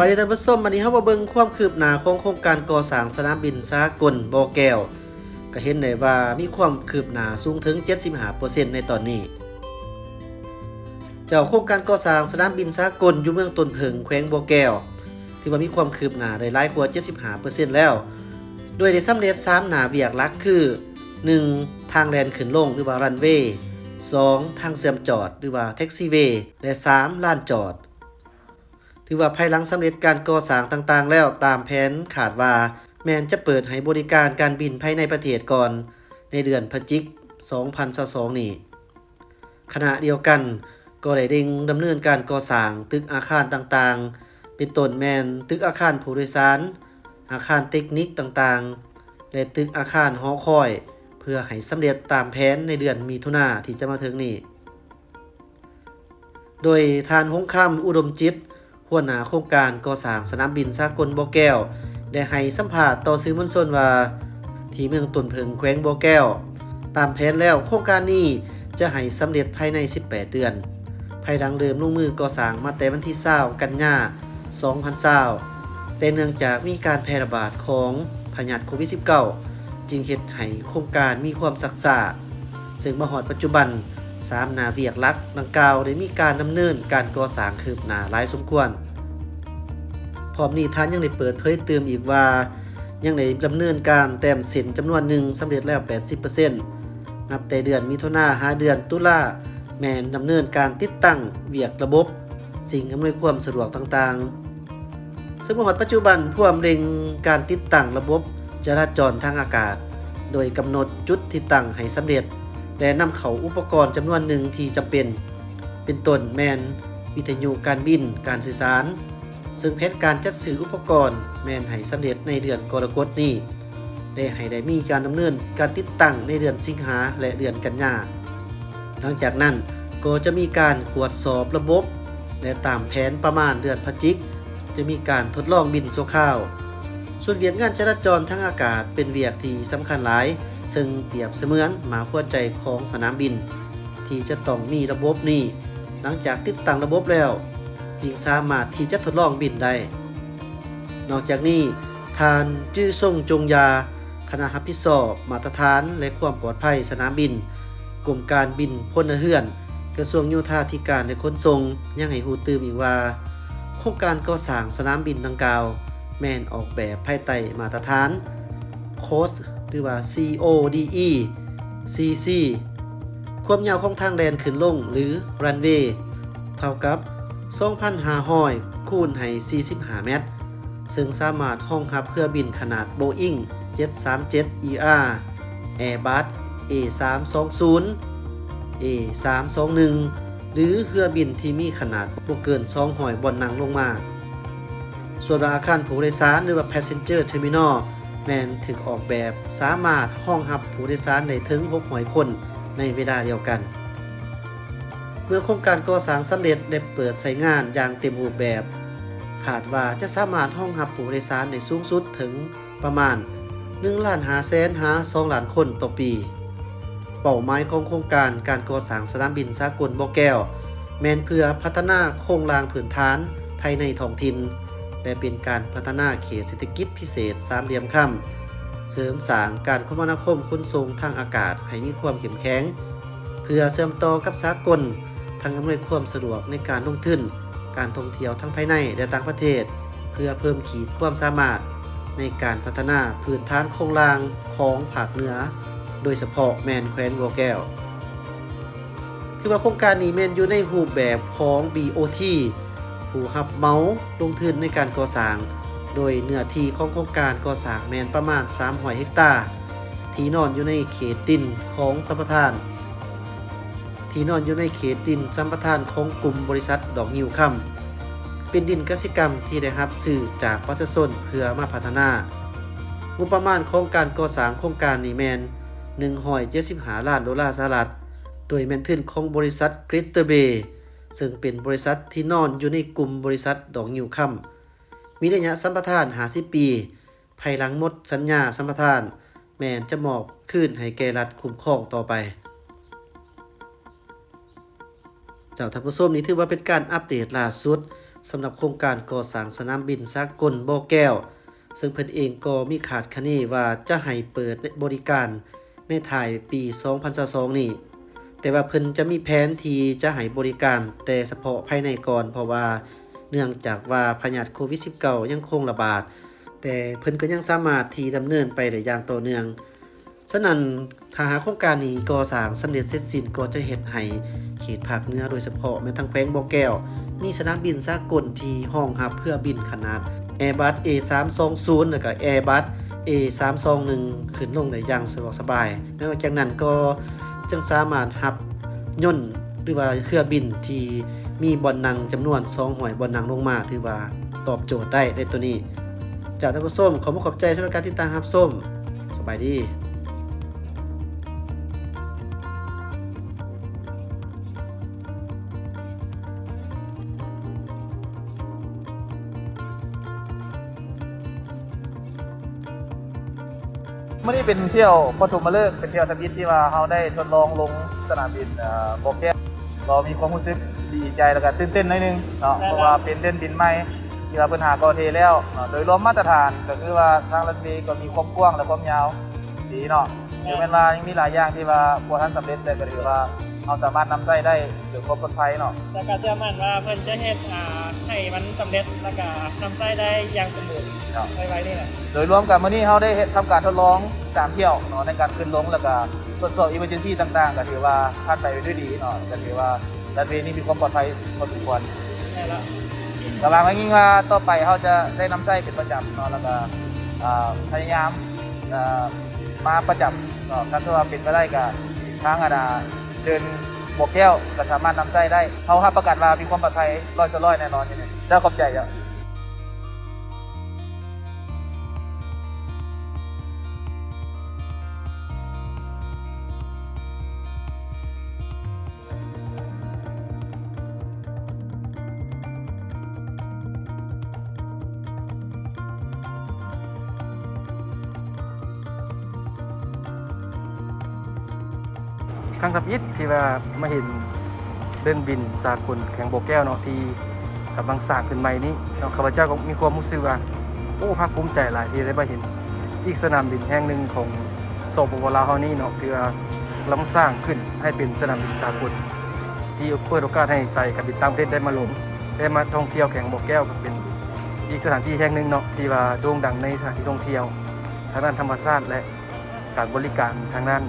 วัสดีท่านผู้ชมวันนี้เฮามาเบิ่งความคืบหน้าของโครงการก่อสร้างสนามบินสากลบ่อแก้ว ก็เห็นได้ว่ามีความคืบหน้าสูงถึง 75%ในตอนนี้ เจ้าโครงการก่อสร้างสนามบินสากลอยู่เมืองตนเพิงแขวงบ่อแก้วถือว่ามีความคืบหน้าได้หลายกว่า 75%แล้ว โดยได้สำเร็จ3หน้าเวียกลักคือ 1. ทางแลนขึ้นลงหรือว่ารันเวย์ 2. ทางเสื่อมจอดหรือว่าแท็กซี่เวย์และ 3. ลานจอด ถือว่าภายหลังสำเร็จการก่อสร้างต่างๆ แล้วตามแผนขาดว่า แมนจะเปิดให้บริการการบินภายในประเทศก่อน ในเดือนพฤศจิก2022นี้ขณะเดียวกันก็ได้เร่งดำเนินการก่อสร้างตึกอาคารต่างๆ เป็นต้นแมนตึกอาคารผู้โดยสาร อาคารเทคนิคต่างๆ และตึกอาคารหอคอย เพื่อให้สำเร็จตามแผนในเดือนมีถุนาที่จะมาถึงนี้ โดยทานหงคำอุดมจิต หัวหน้าโครงการก่อสร้างสนามบินสากลบ่อแก้ว ได้ให้สัมภาษณ์ต่อสื่อมวลชนว่า ที่เมืองต้นเพิงแขวงบ่อแก้ว ตามแผนแล้วโครงการนี้จะให้สำเร็จภายใน 18 เดือน ภายหลังเริ่มลงมือก่อสร้างมาแต่วันที่20กันยา2020แต่เนื่องจากมีการแพร่ระบาดของพยาธิโควิด -19 จึงเฮ็ดให้โครงการมีความสักษาซึ่งมาฮอดปัจจุบัน สามนาเวียกลักดังกล่าวได้มีการดำเนินการก่อสร้างคืบหน้าหลายสมควร พร้อมนี้ท่านยังได้เปิดเผยเติมอีกว่า ยังได้ดำเนินการแต้มเส้นจำนวนหนึ่งสำเร็จแล้ว 80%นับแต่เดือนมิถุนาหาเดือนตุลาแมนดำเนินการติดตั้งเวียกระบบ สิ่งอำนวยความสะดวกต่างๆ ซึ่งในปัจจุบันผู้อำเร็งการติดตั้งระบบจราจรทางอากาศ โดยกำหนดจุดที่ตั้งให้สำเร็จ และนำเขาอุปกรณ์จำนวนหนึ่งที่จำเป็น เป็นต้นแมน วิทยุการบินการสื่อสาร ซึ่งเพชรการจัดซื้ออุปกรณ์แมนให้สำเร็จในเดือนกรกฎนี้ ได้ให้ได้มีการดำเนินการติดตั้งในเดือนสิงหาและเดือนกันยาหลังจากนั้นก็จะมีการตรวจสอบระบบ และตามแผนประมาณเดือนพฤศจิก จะมีการทดลองบินชั่วคราว ส่วนเวียกงานจราจรทางอากาศเป็นเวียกที่สำคัญหลาย ซึ่งเปรียบเสมือนหมาหัวใจของสนามบิน ที่จะต้องมีระบบนี้ หลังจากติดตั้งระบบแล้วจึงสามารถที่จะทดลองบินได้ นอกจากนี้ทานจื้อส่งจงยา คณะรับผิดชอบมาตรฐานและความปลอดภัยสนามบิน กรมการบินพลเรือน กระทรวงโยธาธิการและขนส่งยังให้ฮู้ตื่มอีกว่า โครงการก่อสร้างสนามบินดังกล่าว แม่นออกแบบภายใต้มาตรฐานโคส หรือว่า CODE CC ความยาวของทางแดนขึ้นลงหรือ runway เท่ากับ 2,500 คูณให้45 เมตร ซึ่งสามารถห้องรับเครื่องบินขนาด Boeing 737 ER Airbus A320 A321 หรือเครื่องบินที่มีขนาดบ่เกิน200บอนนังลงมา ส่วนอาคารผู้โดยสารหรือว่า passenger terminal แมนถึกออกแบบสามารถห้องรับผู้โดยสารได้ถึง600คนในเวลาเดียวกัน เมื่อโครงการก่อสร้างสำเร็จและเปิดใช้งานอย่างเต็มรูปแบบขาดว่าจะสามารถห้องรับผู้โดยสารได้สูงสุดถึงประมาณ1ล้าน5แสนหา2ล้านคนต่อปี เป้าหมายของโครงการการก่อสร้างสนามบินสากลบ่อแก้ว แม้นเพื่อพัฒนาโครงรางพื้นฐานภายในท้องถิ่น และเป็นการพัฒนาเขตเศรษฐกิจพิเศษสามเหลี่ยมค่ำเสริมสร้างการคมนาคมขนส่งทางอากาศให้มีความเข้มแข็ง เพื่อเสริมต่อกับสากลทางอำนวยความสะดวกในการลงทุนการท่องเที่ยวทั้งภายในและต่างประเทศ เพื่อเพิ่มขีดความสามารถในการพัฒนาพื้นฐานโครงรางของภาคเหนือ โดยเฉพาะแมนแคว้นวัวแก้วถือว่าโครงการนี้แมนอยู่ในรูปแบบของ BOT ผู้รับเมาลงทุนในการก่อสร้าง โดยเนื้อที่ของโครงการก่อสร้างแมนประมาณ300เฮกตาร์ที่นอนอยู่ในเขตดินของสัมปทาน ที่นอนอยู่ในเขตดินสัมปทานของกลุ่มบริษัทดอกงิวค่ำเป็นดินกสิกรรมที่ได้รับสื่อจากประชาชนเพื่อมาพัฒนางบประมาณของการก่อสร้างโครงการนี้แมน175ล้านดอลลาร์สหรัฐ โดยแมนทึนของบริษัทกริตเตอร์เบย์ ซึ่งเป็นบริษัทที่นอนอยู่ในกลุ่มบริษัทดอกงิวค่ำมีระยะสัมปทาน50ปี ภายหลังหมดสัญญาสัมปทาน แมนจะมอบคืนให้แกรัฐคุ้มครองต่อไป เจ้าท่านผู้ชมนี้ถือว่าเป็นการอัปเดตล่าสุดสำหรับโครงการก่อสร้างสนามบินสากลบ่อแก้ว ซึ่งเพิ่นเองก็มีขาดคะเนว่าจะให้เปิดบริการในถ่ายปี 2022 นี่ แต่ว่าเพิ่นจะมีแผนที่จะให้บริการแต่เฉพาะภายในก่อน เพราะว่าเนื่องจากว่าพยาธิโควิด -19 ยังคงระบาด แต่เพิ่นก็ยังสามารถที่ดำเนินไปได้อย่างต่อเนื่องฉะนั้นถ้าหาโครงการนี้ก่อสร้างสำเร็จเสร็จสิ้นก็จะเฮ็ดให้เขตภาคเหนือโดยเฉพาะแม้ทั้งแขวงบ่อแก้ว มีสนามบินสากลที่ห้องรับเพื่อบินขนาด Airbus A320 แล้วก็ Airbus A321 ขึ้นลงได้อย่างสะดวกสบายนอกจากนั้นก็ จึงสามารถหับย่นหรือว่าเครื่องบินที่มีบอนนังจำนวน2หอยบอนนังลงมา ถือว่าตอบโจทย์ได้ในตัวนี้ จากท่านผู้ชมขอขอบใจสำหรับการติดตามครับส้มสบายดี ม่ได้เป็นเที่ยวปฐมฤกษ์เป็นเที่ยวทมิตที่ว่าเราได้ทดลองลงสนามบินเอ่อโบเกตเรามีความรู้สึกดีใจแล้วก็ตื่นเต้นหนิดนึงเนาะเพราะว่าเป็นเส้นบินใหม่ที่เราเพิ่นหาก่อเทแล้วเนาะโดยรวมมาตรฐานก็คือว่าทางรันเวย์ก็มีความกว้างและความยาวดีเนาะถึงแม้ว่ายังมีหลายอย่างที่ว่าบ่ทันสำเร็จแต่ก็ถือว่า เราสามารถนำใช้ได้ด้วยความปลอดภัยเนาะแล้วก็เชื่อมั่นว่าเพิ่นจะเฮ็ดอ่าให้มันสำเร็จแล้วก็นำใช้ได้อย่างสมบูรณ์เนาะไว้ๆนี่แหละโดยรวมกันมื้อนี้เราได้เฮ็ดทำการทดลอง3เที่ยวเนาะในการขึ้นลงแล้วก็ทดสอบ emergency ต่างๆ ก็ถือว่าผ่านไปด้วยดีเนาะก็ถือว่ารันเวย์นี้มีความปลอดภัยพอสมควรใช่แล้วกำลังว่ายิ่งว่าต่อไปเราจะได้นำไส้เป็นประจำเนาะแล้วก็อ่าพยายามอ่ามาประจำเนาะถ้าว่าเป็นไปได้ก็ทางอาดา เดินบวกแก้วก็สามารถนำไส้ได้เขารับประกันว่ามีความปลอดภัยร้อยสร้อยแน่นอนอยู่นี่เจ้าขอบใจจ้ะ รั้งทับอิฐที่ว่ามาเห็นเดินบินสากลแข่งโบกแก้วเนาะที่กำลังสร้างขึ้นใหม่นี้เนาะข้าพเจ้าก็มีความรู้สึกว่าโอ้ภาคภูมิใจหลายที่ได้มาเห็นอีกสนามบินแห่งหนึ่งของสปปลาวเฮานี้เนาะที่ว่ากำลังสร้างขึ้นให้เป็นสนามบินสากลที่เปิดโอกาสให้ใส่การบินต่างประเทศได้มาลงได้มาท่องเที่ยวแข่งโบกแก้วก็เป็นอีกสถานที่แห่งหนึ่งเนาะที่ว่าโด่งดังในสถานที่ท่องเที่ยวทางด้านธรรมชาติและการบริการทางด้าน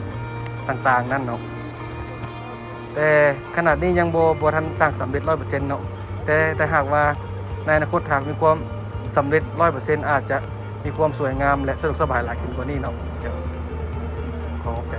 ต่างๆ นั่นเนาะ แต่ขนาดนี้ยังโบโบทันสร้างสำเร็จร้อยเปอร์เซ็นต์เนาะแต่แต่หากว่าในอนาคตหากมีความสำเร็จร้อยเปอร์เซ็นต์อาจจะมีความสวยงามและสะดวกสบายหลายขึ้นกว่านี้เนาะเดี๋ยวขอขอบใจ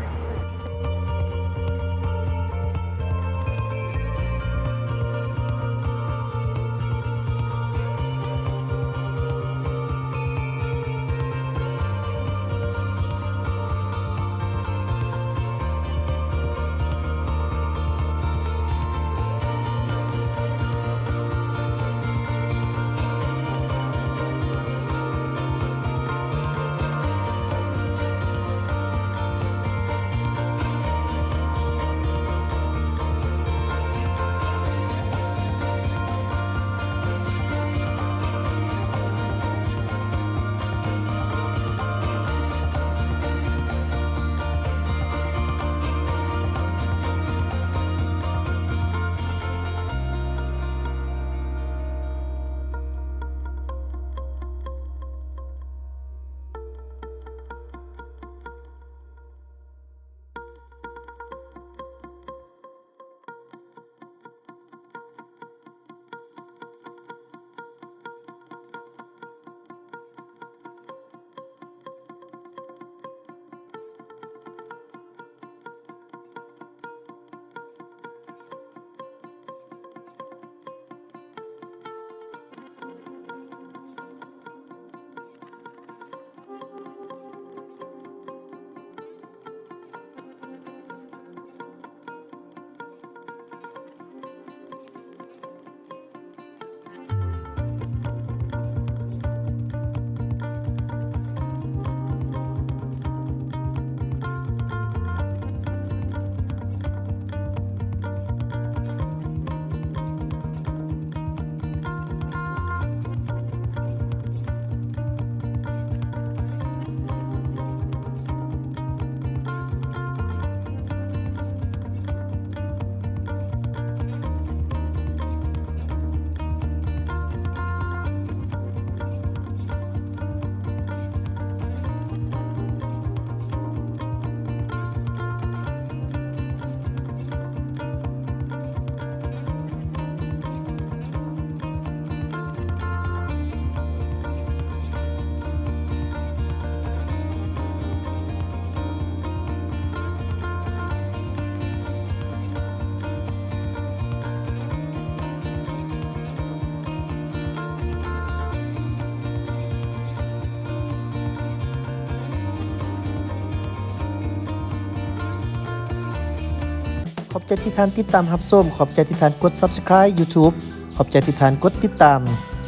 ขอบใจที่ท่านติดตามรับส้ม ขอบใจที่ท่านกด Subscribe YouTube ขอบใจที่ท่านกดติดตาม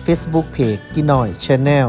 Facebook Page กินหน่อย Channel